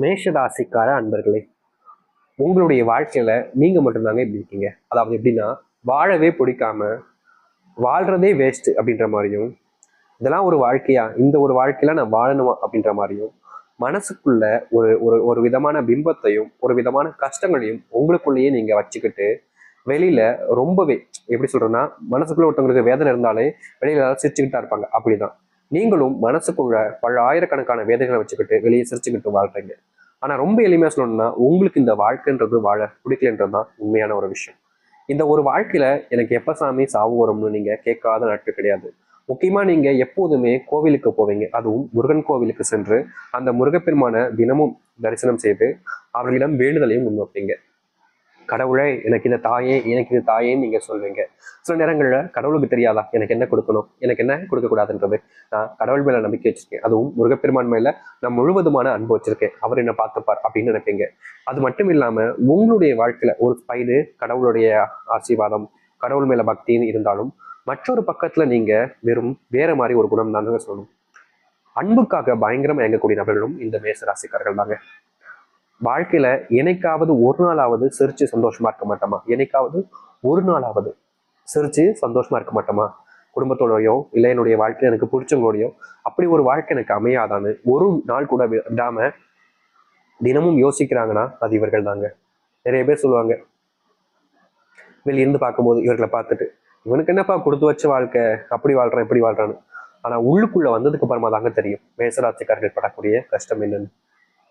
மேஷராசிக்கார அன்பர்களே உங்களுடைய வாழ்க்கையில நீங்க மட்டும்தாங்க இப்படி இருக்கீங்க. அதாவது எப்படின்னா வாழவே பிடிக்காம வாழ்றதே வேஸ்ட் அப்படின்ற மாதிரியும் இதெல்லாம் ஒரு வாழ்க்கையா? இந்த ஒரு வாழ்க்கையில நான் வாழணுமா? அப்படின்ற மாதிரியும் மனசுக்குள்ள ஒரு ஒரு ஒரு விதமான பிம்பத்தையும் ஒரு விதமான கஷ்டங்களையும் உங்களுக்குள்ளேயே நீங்க வச்சுக்கிட்டு வெளியில ரொம்பவே எப்படி சொல்றேன்னா மனசுக்குள்ள ஒருத்தவங்களுக்கு வேதனை இருந்தாலே வெளியில சிரிச்சுக்கிட்டா இருப்பாங்க. அப்படிதான். நீங்களும் மனசுக்குள்ள பல ஆயிரக்கணக்கான வேதைகளை வச்சுக்கிட்டு வெளியே சிரிச்சுக்கிட்டு வாழ்றீங்க. ஆனா ரொம்ப எளிமையா சொல்லணும்னா உங்களுக்கு இந்த வாழ்க்கைன்றது வாழ பிடிக்கலன்றது தான் உண்மையான ஒரு விஷயம். இந்த ஒரு வாழ்க்கையில எனக்கு எப்ப சாமி சாவு வரும்னு நீங்க கேட்காத நாட்கள் கிடையாது. முக்கியமா நீங்க எப்போதுமே கோவிலுக்கு போவீங்க. அதுவும் முருகன் கோவிலுக்கு சென்று அந்த முருகப்பெருமான தினமும் தரிசனம் செய்து அவர்களிடம் வேண்டுதலையும் முன்வைப்பீங்க. கடவுளே எனக்கு இந்த தாயே எனக்கு இது தாயேன்னு நீங்க சொல்வீங்க சில நேரங்களில் கடவுளுக்கு தெரியாதா? எனக்கு என்ன கொடுக்கணும்? எனக்கு என்ன கொடுக்கக்கூடாதுன்றது? நான் கடவுள் மேல நம்பிக்கை வச்சிருக்கேன். அதுவும் முருகப்பெருமான் மேல நான் முழுவதுமான அன்பு வச்சிருக்கேன். அவர் என்ன பார்த்துப்பார் அப்படின்னு நினைப்பீங்க. அது மட்டும் இல்லாம உங்களுடைய வாழ்க்கையில ஒரு ஸ்பைடு கடவுளுடைய ஆசீர்வாதம் கடவுள் மேல பக்தின்னு இருந்தாலும் மற்றொரு பக்கத்துல நீங்க வெறும் வேற மாதிரி ஒரு குணம் தான் சொல்லணும். அன்புக்காக பயங்கரமா இயங்கக்கூடிய நபர்களும் இந்த மேச ராசிக்காரர்கள் தாங்க. வாழ்க்கையில என்னைக்காவது ஒரு நாளாவது சிரிச்சு சந்தோஷமா இருக்க மாட்டோமா? என்னைக்காவது ஒரு நாளாவது சிரிச்சு சந்தோஷமா இருக்க மாட்டோமா? குடும்பத்தோடயோ இல்லை என்னுடைய வாழ்க்கையில எனக்கு பிடிச்சவங்களோடையோ அப்படி ஒரு வாழ்க்கை எனக்கு அமையாதான்னு ஒரு நாள் கூட விடாம தினமும் யோசிக்கிறாங்கன்னா அது இவர்கள் தாங்க நிறைய பேர் சொல்லுவாங்க வெளியிருந்து பார்க்கும்போது இவர்களை பார்த்துட்டு இவனுக்கு என்னப்பா கொடுத்து வச்ச வாழ்க்கை? அப்படி வாழ்றான் இப்படி வாழ்றான்னு. ஆனா உள்ளுக்குள்ள வந்ததுக்கு அப்புறமா தாங்க தெரியும் மேசராட்சிக்காரர்கள் படக்கூடிய கஷ்டம் என்னன்னு.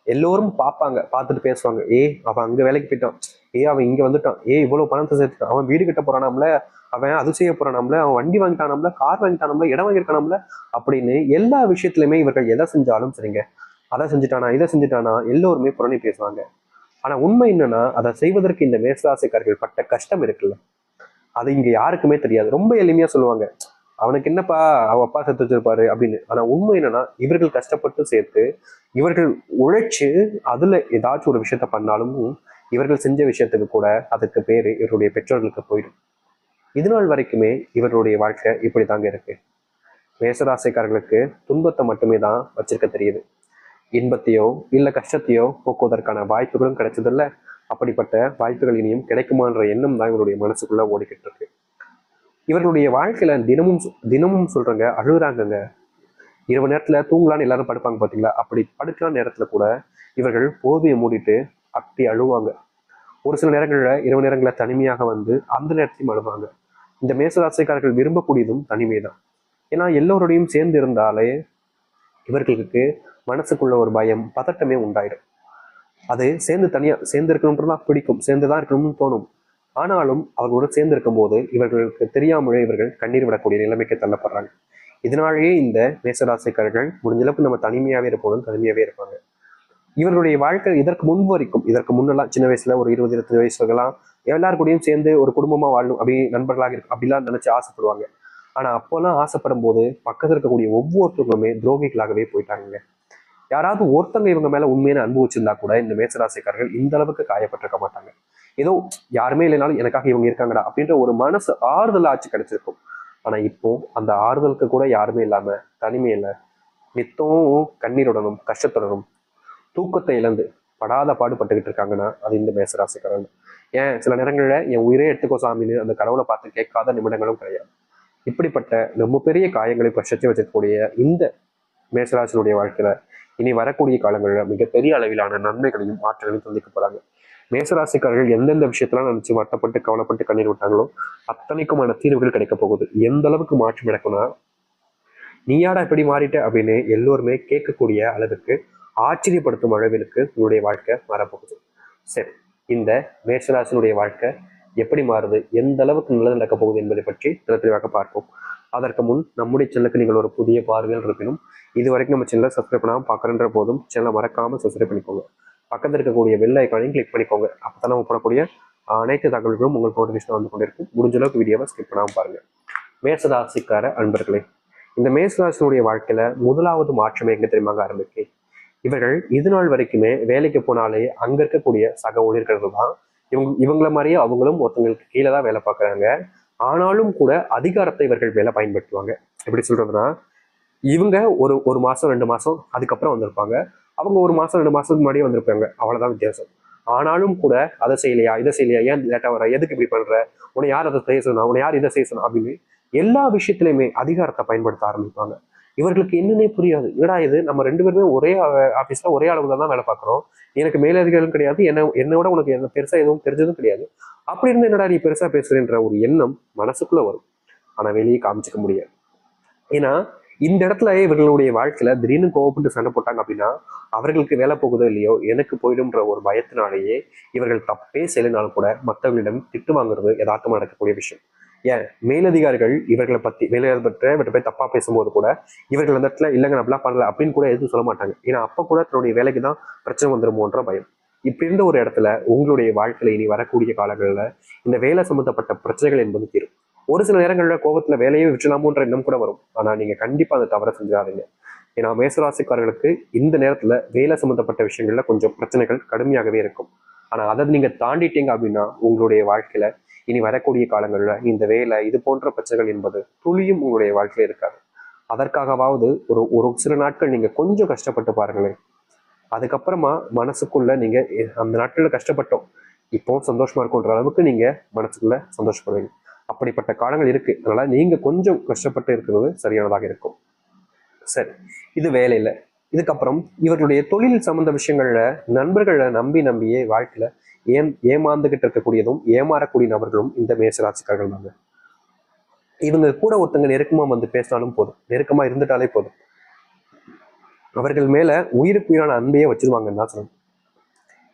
எல்லோரும் பார்ப்பாங்க பார்த்துட்டு பேசுவாங்க. ஏ அவன் அங்கே வேலைக்கு போயிட்டான். ஏ அவன் இங்கே வந்துட்டான். ஏ இவ்வளவு பணத்தை சேர்த்துட்டான். அவன் வீடு கட்ட போறானாம்ல? அவன் அது செய்ய போறானாம்ல? அவன் வண்டி வாங்கிட்டானாம்ல? கார் வாங்கிட்டானாம்ல? இடம் வாங்கியிருக்கானாம்ல? அப்படின்னு எல்லா விஷயத்துலையுமே இவர்கள் எதை செஞ்சாலும் சரிங்க. அதை செஞ்சுட்டானா இதை செஞ்சுட்டானா எல்லோருமே புறணி பேசுவாங்க. ஆனா உண்மை என்னன்னா அதை செய்வதற்கு இந்த மேசராசிக்காரர்கள் பட்ட கஷ்டம் இருக்குல்ல. அது இங்க யாருக்குமே தெரியாது. ரொம்ப எளிமையா சொல்லுவாங்க. அவனுக்கு என்னப்பா அவ அப்பா செத்து வச்சிருப்பாரு அப்படின்னு. ஆனா உண்மை என்னன்னா இவர்கள் கஷ்டப்பட்டு சேர்த்து இவர்கள் உழைச்சு அதுல ஏதாச்சும் ஒரு விஷயத்த பண்ணாலும் இவர்கள் செஞ்ச விஷயத்துக்கு கூட அதுக்கு பேரு இவருடைய பெற்றோர்களுக்கு போயிடும். இது நாள் வரைக்குமே இவருடைய வாழ்க்கை இப்படி தாங்க இருக்கு. மேசராசைக்காரர்களுக்கு துன்பத்தை மட்டுமே தான் வச்சிருக்க தெரியுது. இன்பத்தையோ இல்ல கஷ்டத்தையோ போக்குவதற்கான வாய்ப்புகளும் கிடைச்சதில்ல. அப்படிப்பட்ட வாய்ப்புகள் இனியும் கிடைக்குமான்ற எண்ணம் தான் இவருடைய மனசுக்குள்ள ஓடிக்கிட்டு இருக்கு. இவர்களுடைய வாழ்க்கையில தினமும் சொ- தினமும் சொல்றங்க அழுகுறாங்கங்க. இரவு நேரத்துல தூங்கலான்னு எல்லாரும் படுப்பாங்க பாத்தீங்களா? அப்படி படுக்கிற நேரத்துல கூட இவர்கள் போர்வையை மூடிட்டு அப்படி அழுவாங்க. ஒரு சில நேரங்களில் இரவு நேரங்களில் தனிமையாக வந்து அந்த நேரத்தையும் அழுவாங்க. இந்த மேசராசிக்காரர்கள் விரும்பக்கூடியதும் தனிமை தான் ஏன்னா எல்லோருடையும் சேர்ந்து இருந்தாலே இவர்களுக்கு மனசுக்குள்ள ஒரு பயம் பதட்டமே உண்டாயிடும். அது சேர்ந்து தனியாக சேர்ந்து இருக்கணும்ன்றதான் பிடிக்கும். சேர்ந்து தான் இருக்கணும்னு தோணும். ஆனாலும் அவர்களோட சேர்ந்து இருக்கும்போது இவர்களுக்கு தெரியாமலே இவர்கள் கண்ணீர் விடக்கூடிய நிலைமைக்கு தள்ளப்படுறாங்க. இதனாலேயே இந்த மேசராசிக்காரர்கள் முடிஞ்சளவுக்கு நம்ம தனிமையாகவே இருப்போம் தனிமையாகவே இருப்பாங்க. இவர்களுடைய வாழ்க்கை இதற்கு முன் வரைக்கும் இதற்கு முன்னெல்லாம் சின்ன வயசுல ஒரு இருபது இருபத்தஞ்சு வயசுலாம் எல்லார் கூடயும் சேர்ந்து ஒரு குடும்பமா வாழணும் அப்படி நண்பர்களாக இருக்கும் அப்படிலாம் நினைச்சு ஆசைப்படுவாங்க. ஆனா அப்போல்லாம் ஆசைப்படும் போது பக்கத்தில் இருக்கக்கூடிய ஒவ்வொருத்தருக்குமே துரோகிகளாகவே போயிட்டாங்க யாராவது ஒருத்தங்க இவங்க மேல உண்மையான அனுபவிச்சிருந்தா கூட இந்த மேசராசிக்காரர்கள் இந்த அளவுக்கு காயப்பட்டிருக்க மாட்டாங்க. ஏதோ யாருமே இல்லைனாலும் எனக்காக இவங்க இருக்காங்கடா அப்படின்ற ஒரு மனசு ஆறுதல் ஆச்சு கிடைச்சிருக்கும். ஆனா இப்போ அந்த ஆறுதலுக்கு கூட யாருமே இல்லாம தனிமையில நித்தமும் கண்ணீருடனும் கஷ்டத்துடனும் தூக்கத்தை இழந்து படாத பாடுபட்டுக்கிட்டு இருக்காங்கன்னா அது இந்த மேசராசிக்காரன் ஏன்? சில நேரங்களில் என் உயிரே எடுத்துக்கோ சாமின்னு அந்த கடவுளை பார்த்து கேட்காத நிமிடங்களும் கிடையாது. இப்படிப்பட்ட ரொம்ப பெரிய காயங்களை பட்சத்தை வச்சிருக்கக்கூடிய இந்த மேசராசினுடைய வாழ்க்கையில இனி வரக்கூடிய காலங்களில் மிகப்பெரிய அளவிலான நன்மைகளையும் ஆற்றலையும் சந்திக்க போறாங்க. மேசராசிக்காரர்கள் எந்தெந்த விஷயத்தெல்லாம் நினச்சி வட்டப்பட்டு கவலைப்பட்டு கண்ணீர் விட்டாங்களோ அத்தனைக்குமான தீர்வுகள் கிடைக்க போகுது. எந்த அளவுக்கு மாற்றம் நடக்கும்னா நீயாடா இப்படி மாறிட்ட அப்படின்னு எல்லோருமே கேட்கக்கூடிய அளவுக்கு ஆச்சரியப்படுத்தும் அளவிற்கு உங்களுடைய வாழ்க்கை மாறப்போகுது. சரி இந்த மேசராசினுடைய வாழ்க்கை எப்படி மாறுது எந்த அளவுக்கு நல்லது நடக்க போகுது என்பதை பற்றி சில தெளிவாக பார்ப்போம். அதற்கு முன் நம்முடைய சேனலுக்கு நீங்கள் ஒரு புதிய பார்வையில் இருப்பினும் இது வரைக்கும் நம்ம சேனலை சப்ஸ்கிரைப் பண்ணாமல் பார்க்குறன்ற போதும் சேனலை மறக்காமல் சப்ஸ்கிரைப் பண்ணிக்கோங்க. பக்கத்தில் இருக்கக்கூடிய வெள்ளை ஐக்கானையும் கிளிக் பண்ணிக்கோங்க. அப்போ தான் நம்ம போடக்கூடிய அனைத்து தகவல்களும் உங்களுக்கு நோட்டிஃபிகேஷன் வந்து கொண்டிருக்கும். முடிஞ்ச அளவுக்கு வீடியோவை ஸ்கிப் பண்ணாமல் பாருங்கள் மேசராசிக்கார அன்பர்களே இந்த மேசராசினுடைய வாழ்க்கையில முதலாவது மாற்றமே எங்க தெரியுமாங்க ஆரம்பிக்கு இவர்கள் இது நாள் வரைக்குமே வேலைக்கு போனாலே அங்க இருக்கக்கூடிய சக ஊழியர்கள் தான். இவங்க இவங்கள மாதிரியே அவங்களும் ஒருத்தங்களுக்கு கீழே தான் வேலை பார்க்குறாங்க. ஆனாலும் கூட அதிகாரத்தை இவர்கள் வேலை பயன்படுத்துவாங்க. எப்படி சொல்றதுன்னா இவங்க ஒரு ஒரு மாசம் ரெண்டு மாசம் அதுக்கப்புறம் வந்திருப்பாங்க. அவங்க ஒரு மாசம் ரெண்டு மாசத்துக்கு முன்னாடியே வந்திருப்பாங்க. அவ்வளவுதான் வித்தியாசம். ஆனாலும் கூட அதை செய்யலையா இதை செய்யலையா ஏன் லேட்டா வர எதுக்கு இப்படி பண்ற? உன்னை யார் அதை செய்ய சொன்னா? உன்னை யார் இதை செய்ய சொன்னா? அப்படின்னு எல்லா விஷயத்துலையுமே அதிகாரத்தை பயன்படுத்த ஆரம்பிப்பாங்க. இவர்களுக்கு என்னன்னே புரியாது. என்னடா இது? நம்ம ரெண்டு பேருமே ஒரே ஆஃபீஸ்ல ஒரே அளவுல தான் வேலை பார்க்குறோம். எனக்கு மேலதிகாரம் கிடையாது. என்ன என்னோட உனக்கு என்ன பெருசா எதுவும் தெரிஞ்சதும் கிடையாது. அப்படி இருந்து என்னடா நீ பெருசா பேசுறேன்ற ஒரு எண்ணம் மனசுக்குள்ள வரும். ஆனா வெளியே காமிச்சிக்க முடியாது. ஏன்னா இந்த இடத்துல இவர்களுடைய வாழ்க்கையில திடீர்னு கோவப்பட்டு சண்டை போட்டாங்க அப்படின்னா அவர்களுக்கு வேலை போகுதோ இல்லையோ எனக்கு போயிடும்ன்ற ஒரு பயத்தினாலேயே இவர்கள் தப்பே செய்யலினாலும் கூட மற்றவர்களிடம் திட்டு வாங்குறது யதார்த்தமாக நடக்கக்கூடிய விஷயம். ஏன்? மேலதிகாரிகள் இவர்களை பத்தி மேலதிகாரி இவர்கிட்ட போய் தப்பா பேசும்போது கூட இவர்கள் அந்த இடத்துல இல்லைங்க நம்மளா பண்ணல அப்படின்னு கூட எதுவும் சொல்ல மாட்டாங்க. ஏன்னா அப்ப கூட தன்னுடைய வேலைக்கு தான் பிரச்சனை வந்துருமோன்ற பயம். இப்படி இருந்த ஒரு இடத்துல உங்களுடைய வாழ்க்கையில இனி வரக்கூடிய காலங்களில் இந்த வேலை சம்பந்தப்பட்ட பிரச்சனைகள் என்பது தீரும். ஒரு சில நேரங்களில் கோபத்தில் வேலையே விட்டுலாமோன்ற எண்ணம் கூட வரும். ஆனால் நீங்கள் கண்டிப்பாக அந்த தவறை செஞ்சாதீங்க ஏன்னா மேசராசிக்காரர்களுக்கு இந்த நேரத்தில் வேலை சம்மந்தப்பட்ட விஷயங்களில் கொஞ்சம் பிரச்சனைகள் கடுமையாகவே இருக்கும். ஆனால் அதை நீங்கள் தாண்டிட்டீங்க அப்படின்னா உங்களுடைய வாழ்க்கையில் இனி வரக்கூடிய காலங்களில் இந்த வேலை இது போன்ற பிரச்சனைகள் என்பது துளியும் உங்களுடைய வாழ்க்கையில் இருக்காது. அதற்காகவாவது ஒரு ஒரு சில நாட்கள் நீங்கள் கொஞ்சம் கஷ்டப்பட்டு பாருங்களேன். அதுக்கப்புறமா மனசுக்குள்ள நீங்கள் அந்த நாட்களில் கஷ்டப்பட்டோம். இப்போ சந்தோஷமா இருக்கும்ன்ற அளவுக்கு நீங்க மனசுக்குள்ள சந்தோஷப்படுவீங்க. அப்படிப்பட்ட காலங்கள் இருக்கு. அதனால நீங்க கொஞ்சம் கஷ்டப்பட்டு இருக்கிறது சரியானதாக இருக்கும். சரி. இது வேலையில. இதுக்கப்புறம் இவர்களுடைய தொழில் சம்பந்த விஷயங்கள்ல நண்பர்களை நம்பி நம்பியே வாழ்க்கையில ஏன் ஏமாந்துகிட்டு இருக்கக்கூடியதும் ஏமாறக்கூடிய நபர்களும் இந்த மேசராசிக்காரர்கள் தாங்க. இவங்க கூட ஒருத்தங்க நெருக்கமா வந்து பேசினாலும் போதும். நெருக்கமா இருந்துட்டாலே போதும். அவர்கள் மேல உயிருக்கு உயிரான அன்பையே வச்சிருவாங்கன்னு தான் சொல்லணும்.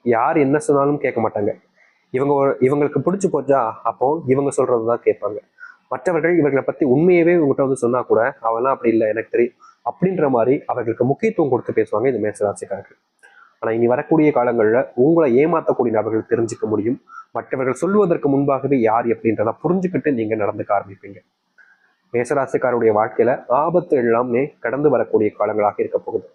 யார் என்ன சொன்னாலும் கேட்க மாட்டாங்க. இவங்க இவங்களுக்கு பிடிச்சி போச்சா அப்போ இவங்க சொல்றது தான் கேட்பாங்க. மற்றவர்கள் இவர்களை பத்தி உண்மையவே உங்ககிட்ட வந்து சொன்னா கூட அவெல்லாம் அப்படி இல்லை எனக்கு தெரியும். அப்படின்ற மாதிரி அவர்களுக்கு முக்கியத்துவம் கொடுத்து பேசுவாங்க இந்த மேசராசிக்காரர்கள். ஆனா இனி வரக்கூடிய காலங்கள்ல உங்களை ஏமாத்தக்கூடிய நபர்கள் தெரிஞ்சுக்க முடியும். மற்றவர்கள் சொல்வதற்கு முன்பாகவே யார் எப்படின்றத புரிஞ்சுக்கிட்டு நீங்க நடந்துக்க ஆரம்பிப்பீங்க. மேசராசிக்காரருடைய வாழ்க்கையில ஆபத்து எல்லாமே கடந்து வரக்கூடிய காலங்களாக இருக்க போகுது.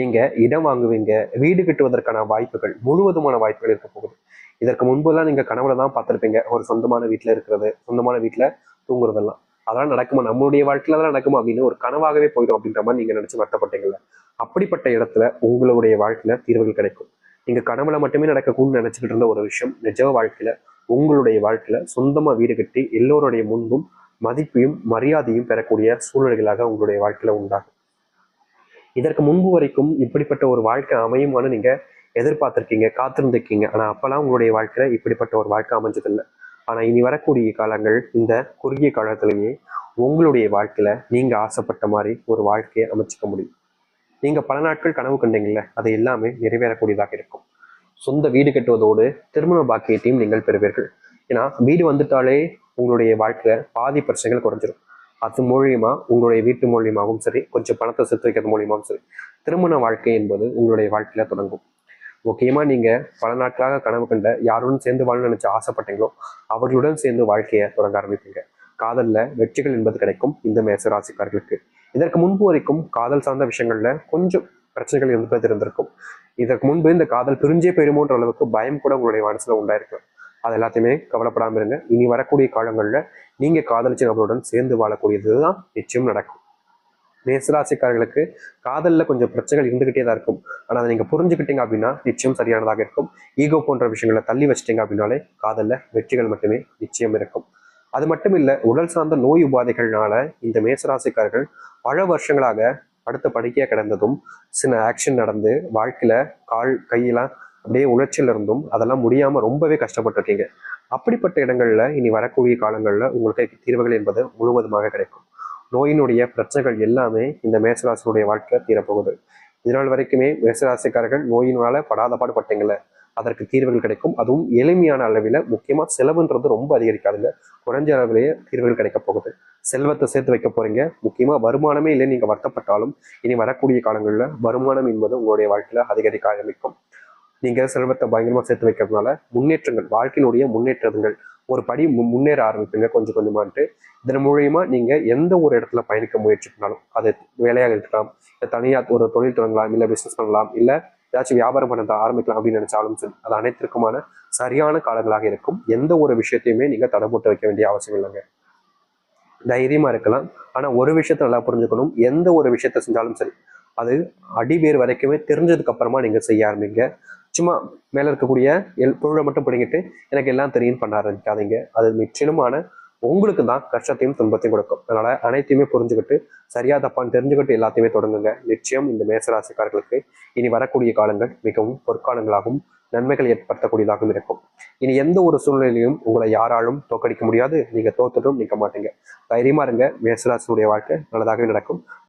நீங்க இடம் வாங்குவீங்க வீடு கட்டுவதற்கான வாய்ப்புகள் முழுவதுமான வாய்ப்புகள் இருக்க போகுது. இதற்கு முன்பெல்லாம் நீங்க கனவுல தான் பார்த்திருப்பீங்க. ஒரு சொந்தமான வீட்டுல இருக்கிறது சொந்தமான வீட்டுல தூங்குறதெல்லாம். அதெல்லாம் நடக்குமா? நம்மளுடைய வாழ்க்கையில அதெல்லாம் நடக்குமா? அப்படின்னு ஒரு கனவாகவே போயிடும் அப்படின்ற மாதிரி நீங்க நினைச்சு வருத்தப்பட்டீங்கல்ல. அப்படிப்பட்ட இடத்துல உங்களுடைய வாழ்க்கையில தீர்வுகள் கிடைக்கும். நீங்க கனவுல மட்டுமே நடக்கக்கூடாதுன்னு நினைச்சுக்கிட்டு இருந்த ஒரு விஷயம் நிஜ வாழ்க்கையில உங்களுடைய வாழ்க்கையில சொந்தமா வீடு கட்டி எல்லோருடைய முன்பும் மதிப்பையும் மரியாதையும் பெறக்கூடிய சூழ்நிலைகளாக உங்களுடைய வாழ்க்கையில உண்டாகும். இதற்கு முன்பு வரைக்கும் இப்படிப்பட்ட ஒரு வாழ்க்கை அமையுமான்னு நீங்க எதிர்பார்த்துருக்கீங்க காத்திருந்திருக்கீங்க. ஆனால் அப்போல்லாம் உங்களுடைய வாழ்க்கையில இப்படிப்பட்ட ஒரு வாழ்க்கை அமைஞ்சதில்லை. ஆனால் இனி வரக்கூடிய காலங்கள் இந்த குறுகிய காலத்திலேயே உங்களுடைய வாழ்க்கையில நீங்கள் ஆசைப்பட்ட மாதிரி ஒரு வாழ்க்கையை அமைச்சிக்க முடியும். நீங்க பல நாட்கள் கனவு கண்டீங்கள அது எல்லாமே நிறைவேறக்கூடியதாக இருக்கும். சொந்த வீடு கட்டுவதோடு திருமண பாக்கியத்தையும் நீங்கள் பெறுவீர்கள். ஏன்னா வீடு வந்துட்டாலே உங்களுடைய வாழ்க்கையில பாதி பிரச்சனைகள் குறைஞ்சிரும். அது மூலியமா உங்களுடைய வீட்டு மூலியமாகவும் சரி கொஞ்சம் பணத்தை சேர்த்து வைக்கிறது மூலியமாகவும் சரி திருமண வாழ்க்கை என்பது உங்களுடைய வாழ்க்கையில தொடங்கும். முக்கியமாக நீங்கள் பல நாட்களாக கனவு கண்ட யாருடன் சேர்ந்து வாழ நினைச்சு ஆசைப்பட்டீங்களோ அவர்களுடன் சேர்ந்து வாழ்க்கையை தொடங்க ஆரம்பிப்பீங்க. காதலில் வெற்றிகள் என்பது கிடைக்கும் இந்த மேசராசிக்காரர்களுக்கு இதற்கு முன்பு வரைக்கும் காதல் சார்ந்த விஷயங்கள்ல கொஞ்சம் பிரச்சனைகள் இருந்தது இருந்திருக்கும் இதற்கு முன்பு இந்த காதல் பிரிஞ்சே போயிருமோன்ற அளவுக்கு பயம் கூட உங்களுடைய மனசுல உண்டாயிருக்கு. அது எல்லாத்தையுமே கவலைப்படாமல் இருங்க. இனி வரக்கூடிய காலங்களில் நீங்கள் காதலிச்ச நபருடன் சேர்ந்து வாழக்கூடியது தான் நிச்சயம் நடக்கும். மேசராசிக்காரர்களுக்கு காதலில் கொஞ்சம் பிரச்சனைகள் இருந்துகிட்டே தான் இருக்கும். ஆனால் அதை நீங்கள் புரிஞ்சுக்கிட்டீங்க அப்படின்னா நிச்சயம் சரியானதாக இருக்கும். ஈகோ போன்ற விஷயங்களை தள்ளி வச்சிட்டீங்க அப்படின்னாலே காதலில் வெற்றிகள் மட்டுமே நிச்சயம் இருக்கும். அது மட்டும் இல்லை உடல் சார்ந்த நோய் உபாதைகள்னால இந்த மேசராசிக்காரர்கள் பல வருஷங்களாக அடுத்த படிக்கையாக கிடந்ததும் சில ஆக்ஷன் நடந்து வாழ்க்கையில் கால் கையெல்லாம் அப்படியே உணர்ச்சியில் இருந்தும் அதெல்லாம் முடியாமல் ரொம்பவே கஷ்டப்பட்டுருக்கீங்க. அப்படிப்பட்ட இடங்களில் இனி வரக்கூடிய காலங்களில் உங்களுக்கு தீர்வுகள் என்பது முழுவதுமாக கிடைக்கும். நோயினுடைய பிரச்சனைகள் எல்லாமே இந்த மேசராசினுடைய வாழ்க்கையில் தீரப்போகுது. இதனால் வரைக்குமே மேசராசிக்காரர்கள் நோயினால படாத பாடுபட்டீங்கள அதற்கு தீர்வுகள் கிடைக்கும். அதுவும் எளிமையான அளவில் முக்கியமாக செலவுன்றது ரொம்ப அதிகரிக்காதுங்க. குறைஞ்ச அளவிலேயே தீர்வுகள் கிடைக்க போகுது. செல்வத்தை சேர்த்து வைக்க போறீங்க. முக்கியமாக வருமானமே இல்லை நீங்கள் வருத்தப்பட்டாலும் இனி வரக்கூடிய காலங்களில் வருமானம் என்பது உங்களுடைய வாழ்க்கையில் அதிகரிக்க ஆரம்பிக்கும். நீங்கள் செல்வத்தை பயங்கரமாக சேர்த்து வைக்கிறதுனால முன்னேற்றங்கள் வாழ்க்கையினுடைய முன்னேற்றங்கள் ஒரு படி மு- முன்னேற ஆரம்பிப்பீங்க கொஞ்சம் கொஞ்சமான்ட்டு. இதன் மூலியமா நீங்க எந்த ஒரு இடத்துல பயணிக்க முயற்சி பண்ணாலும் அது வேலையாக இருக்கலாம் இல்லை தனியா ஒரு தொழில் தொடங்கலாம் இல்லை பிசினஸ் பண்ணலாம் இல்ல ஏதாச்சும் வியாபாரம் பண்ண ஆரம்பிக்கலாம் அப்படின்னு நினைச்சாலும் சரி அது அனைத்திற்குமான சரியான காலங்களாக இருக்கும். எந்த ஒரு விஷயத்தையுமே நீங்க தடை போட்டு வைக்க வேண்டிய அவசியம் இல்லைங்க. தைரியமா இருக்கலாம். ஆனா ஒரு விஷயத்த நல்லா புரிஞ்சுக்கணும். எந்த ஒரு விஷயத்த செஞ்சாலும் சரி அது அடிவேர் வரைக்குமே தெரிஞ்சதுக்கு அப்புறமா நீங்க செய்ய ஆரம்பிங்க. சும்மா மேலே இருக்கக்கூடிய எல் பொருளை மட்டும் பிடிங்கிட்டு எனக்கு எல்லாம் தெரியும் பண்ண ஆரம்பிக்காதீங்க. அது முற்றிலுமான உங்களுக்கு தான் கஷ்டத்தையும் துன்பத்தையும் கொடுக்கும். அதனால அனைத்தையுமே புரிஞ்சுக்கிட்டு சரியா தப்பான்னு தெரிஞ்சுக்கிட்டு எல்லாத்தையுமே தொடங்குங்க. நிச்சயம் இந்த மேசராசிக்காரர்களுக்கு இனி வரக்கூடிய காலங்கள் மிகவும் பொற்காலங்களாகவும் நன்மைகள் ஏற்படுத்தக்கூடியதாகவும் இருக்கும். இனி எந்த ஒரு சூழ்நிலையிலும் உங்களை யாராலும் தோக்கடிக்க முடியாது. நீங்க தோத்துட்டும் நிற்க மாட்டீங்க. தைரியமா இருங்க. மேசராசினுடைய வாழ்க்கை நல்லதாகவே நடக்கும்.